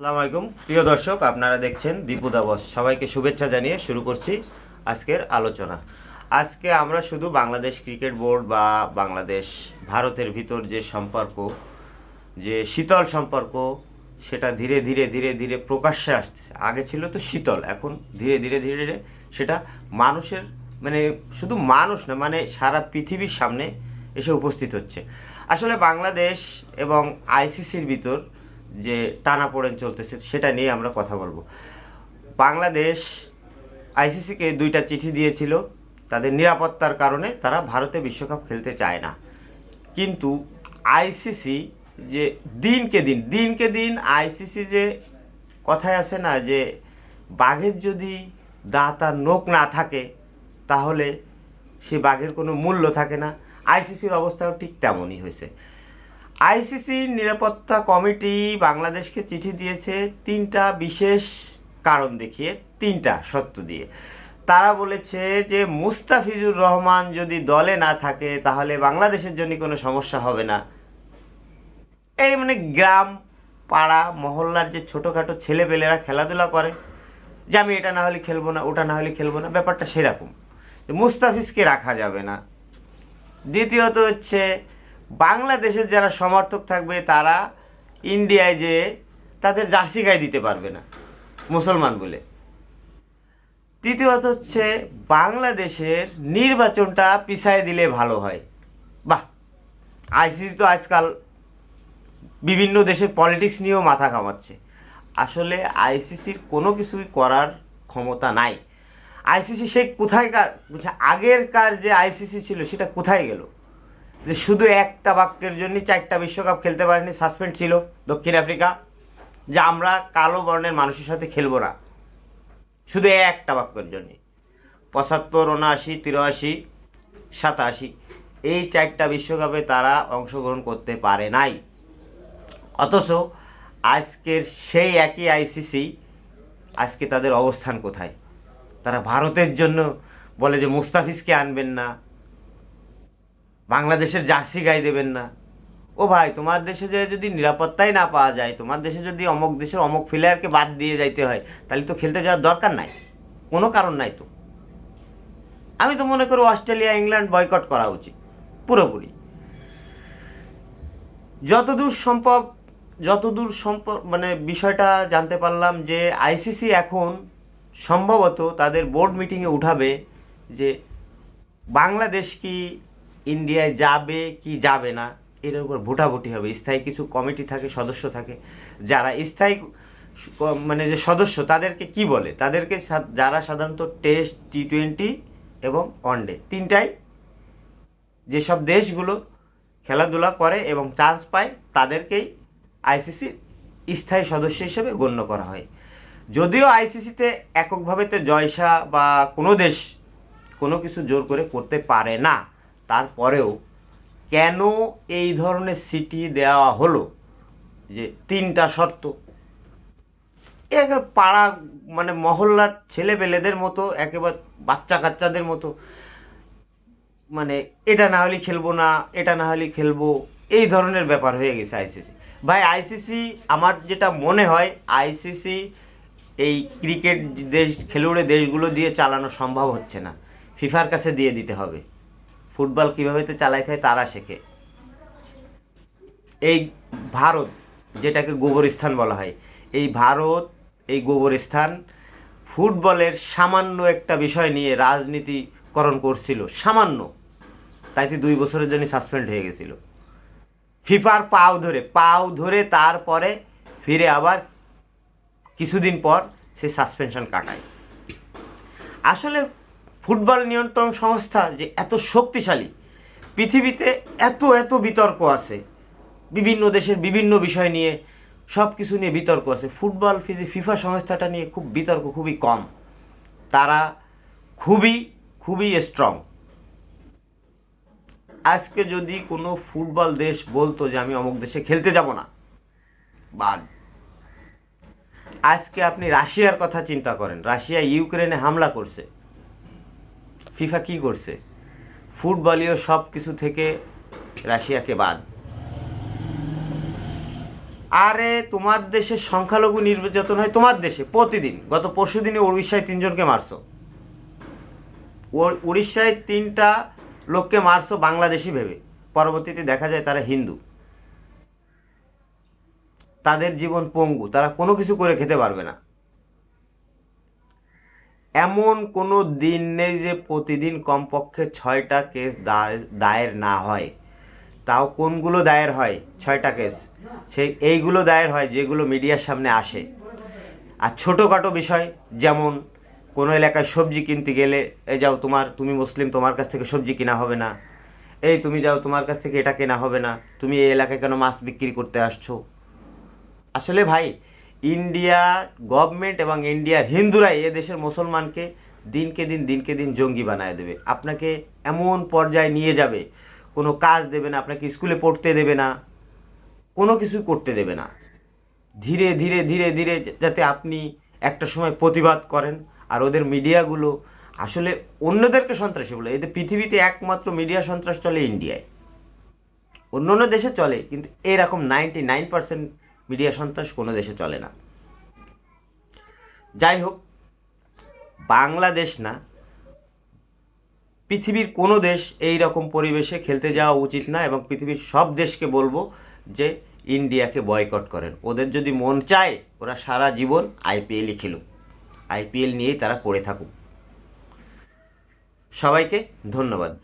আসসালামু আলাইকুম। প্রিয় দর্শক, আপনারা দেখছেন দীপু দাবস। সবাইকে শুভেচ্ছা জানিয়ে শুরু করছি আজকের আলোচনা। আজকে আমরা শুধু বাংলাদেশ ক্রিকেট বোর্ড বা বাংলাদেশ ভারতের ভিতর যে সম্পর্ক, যে শীতল সম্পর্ক, সেটা ধীরে ধীরে ধীরে ধীরে প্রকাশ্যে আসতেছে। আগে ছিল তো শীতল, এখন ধীরে ধীরে ধীরে ধীরে সেটা মানুষের মানে শুধু মানুষ না মানে সারা পৃথিবীর সামনে এসে উপস্থিত হচ্ছে। আসলে বাংলাদেশ এবং আইসিসির ভিতর যে টানাপোড়েন চলতেছে, সেটা নিয়ে আমরা কথা বলব। বাংলাদেশ আইসিসিকে দুইটা চিঠি দিয়েছিল, তাদের নিরাপত্তার কারণে তারা ভারতে বিশ্বকাপ খেলতে চায় না। কিন্তু আইসিসি যে দিনকে দিন দিনকে দিন আইসিসি যে কথায় আছে না যে বাঘের যদি দাঁত আর নোখ না থাকে, তাহলে সে বাঘের কোনো মূল্য থাকে না। আইসিসির অবস্থাও ঠিক তেমনই হয়েছে। আইসিসি নিরাপত্তা কমিটি বাংলাদেশকে চিঠি দিয়েছে তিনটা বিশেষ কারণ দেখিয়ে, তিনটা সত্য দিয়ে। তারা বলেছে যে, মুস্তাফিজুর রহমান যদি দলে না থাকে, তাহলে বাংলাদেশের জন্য কোনো সমস্যা হবে না। এই মানে গ্রাম, পাড়া, মহল্লার যে ছোটোখাটো ছেলেপেলেরা খেলাধুলা করে, যে আমি এটা না হলে খেলব না, ওটা না হলে খেলব না, ব্যাপারটা সেরকম। মুস্তাফিজকে রাখা যাবে না। দ্বিতীয়ত হচ্ছে বাংলাদেশের যারা সমর্থক থাকবে, তারা ইন্ডিয়ায় যে তাদের জার্সি গায়ে দিতে পারবে না, মুসলমান বলে। তৃতীয়ত হচ্ছে, বাংলাদেশের নির্বাচনটা পিছায় দিলে ভালো হয়। বাহ! আইসিসি তো আজকাল বিভিন্ন দেশের পলিটিক্স নিয়েও মাথা কামাচ্ছে আসলে আইসিসির কোনো কিছুই করার ক্ষমতা নাই। আইসিসি সেই কোথায়কার বলছে আগেরকার যে আইসিসি ছিল, সেটা কোথায় গেল? যে শুধু একটা বাক্যের জন্য চারটা বিশ্বকাপ খেলতে পারেনি, সাসপেন্ড ছিল দক্ষিণ আফ্রিকা, যে আমরা কালো বর্ণের মানুষের সাথে খেলব না। শুধু একটা বাক্যের জন্য পঁচাত্তর, উনআশি, তিরাশি, সাতাশি, এই চারটা বিশ্বকাপে তারা অংশগ্রহণ করতে পারে নাই। অথচ আজকের সেই একই আইসিসি, আজকে তাদের অবস্থান কোথায়? তারা ভারতের জন্য বলে যে মুস্তাফিজকে আনবেন না বাংলাদেশের জার্সি গায়ে দেবেন না। ও ভাই, তোমার দেশে যে যদি নিরাপত্তাই না পাওয়া যায়, তোমার দেশে যদি অমুক দেশের অমুক প্লেয়ারকে বাদ দিয়ে যাইতে হয়, তাহলে তো খেলতে যাওয়ার দরকার নাই। কোনো কারণ নাই তো। আমি তো মনে করি অস্ট্রেলিয়া, ইংল্যান্ড বয়কট করা উচিত, পুরোপুরি। যতদূর সম্ভব যতদূর সম্ভব মানে বিষয়টা জানতে পারলাম যে আইসিসি এখন সম্ভবত তাদের বোর্ড মিটিংয়ে উঠাবে যে বাংলাদেশ কি ইন্ডিয়ায় যাবে কি যাবে না এর উপর ভোটাভুটি হবে। স্থায়ী কিছু কমিটি থাকে, সদস্য থাকে। যারা স্থায়ী মানে যে সদস্য, তাদেরকে কি বলে? তাদেরকে যারা সাধারণত টেস্ট টি টোয়েন্টি এবং ওয়ানডে। তিনটাই যেসব দেশগুলো খেলাধুলা করে এবং চান্স পায়, তাদেরকেই আইসিসির স্থায়ী সদস্য হিসেবে গণ্য করা হয়। যদিও আইসিসিতে এককভাবে জয়সা বা কোনো দেশ কোনো কিছু জোর করে করতে পারে না। তারপরেও কেন এই ধরনের সিটি দেওয়া হলো যে তিনটা শর্ত? এক পাড়া মানে মহল্লার ছেলেপেলেদের মতো, একেবারে বাচ্চা কাচ্চাদের মতো মানে এটা না হলে খেলব না, এটা না হলে খেলব, এই ধরনের ব্যাপার হয়ে গেছে আইসিসি। ভাই, আইসিসি আমার যেটা মনে হয়, আইসিসি এই ক্রিকেট দেশ, খেলুড়ে দেশগুলো দিয়ে চালানো সম্ভব হচ্ছে না। ফিফার কাছে দিয়ে দিতে হবে। ফুটবল কীভাবে চালাইতে হয় তারা শেখে। এই ভারত, যেটাকে গোবরস্থান বলা হয়, এই ভারত, এই গোবরস্থান ফুটবলের সামান্য একটা বিষয় নিয়ে রাজনীতিকরণ করছিল, সামান্য। তাই দুই বছরের জন্য সাসপেন্ড হয়ে গেছিল। ফিফার পাও ধরে পাও ধরে তারপরে ফিরে আবার কিছুদিন পর সে সাসপেনশন কাটায়। আসলে ফুটবল নিয়ন্ত্রণ সংস্থা যে এত শক্তিশালী, পৃথিবীতে এত এত বিতর্ক আছে, বিভিন্ন দেশের বিভিন্ন বিষয় নিয়ে সব কিছু নিয়ে বিতর্ক আছে। ফুটবল ফিজি, ফিফা সংস্থাটা নিয়ে খুব বিতর্ক খুবই কম। তারা খুবই খুবই স্ট্রং আজকে যদি কোনো ফুটবল দেশ বলতো যে আমি অমুক দেশে খেলতে যাব না, বাদ। আজকে আপনি রাশিয়ার কথা চিন্তা করেন। রাশিয়া ইউক্রেনে হামলা করছে। ফিফা কি করছে? ফুটবলীয় সব কিছু থেকে রাশিয়াকে বাদ। আরে, তোমার দেশে সংখ্যালঘু নির্যাতন হয় তোমার দেশে, প্রতিদিন। গত পরশু দিনে উড়িষ্যায় তিনজনকে মারছো। উড়িষ্যায় তিনটা লোককে মারছো বাংলাদেশি ভেবে। পরবর্তীতে দেখা যায় তারা হিন্দু। তাদের জীবন পঙ্গু, তারা কোনো কিছু করে খেতে পারবে না। এমন কোনো দিন নেই যে প্রতিদিন কমপক্ষে ছয়টা কেস দায়- দায়ের না হয়। তাও কোনগুলো দায়ের হয়? ছয়টা কেস। সেই এইগুলো দায়ের হয় যেগুলো মিডিয়ার সামনে আসে। আর ছোটোখাটো বিষয়, যেমন কোনো এলাকায় সবজি কিনতে গেলে এই যাও তোমার, তুমি মুসলিম, তোমার কাছ থেকে সবজি কেনা হবে না। এই তুমি যাও, তোমার কাছ থেকে এটা কেনা হবে না। তুমি এই এলাকায় কেন মাছ বিক্রি করতে আসছো? আসলে ভাই ইন্ডিয়া গভর্নমেন্ট এবং ইন্ডিয়ার হিন্দুরাই এ দেশের মুসলমানকে দিনকে দিন দিনকে দিন জঙ্গি বানায় দেবে। আপনাকে এমন পর্যায়ে নিয়ে যাবে, কোনো কাজ দেবে না, আপনাকে স্কুলে পড়তে দেবে না, কোনো কিছু করতে দেবে না। ধীরে ধীরে ধীরে ধীরে যাতে আপনি একটা সময় প্রতিবাদ করেন আর ওদের মিডিয়াগুলো আসলে অন্যদেরকে সন্ত্রাসী বলে। এদের পৃথিবীতে একমাত্র মিডিয়া সন্ত্রাস চলে ইন্ডিয়ায়। অন্য অন্য দেশে চলে, কিন্তু এরকম নাইনটি নাইন পার্সেন্ট মিডিয়া সন্ত্রাস কোনো দেশে চলে না। যাই হোক, বাংলাদেশ না, পৃথিবীর কোনো দেশ এই রকম পরিবেশে খেলতে যাওয়া উচিত না এবং পৃথিবীর সব দেশকে বলব যে ইন্ডিয়াকে বয়কট করেন। ওদের যদি মন চায়, ওরা সারা জীবন আইপিএলই খেলুক। আইপিএল নিয়েই তারা করে থাকুক। সবাইকে ধন্যবাদ।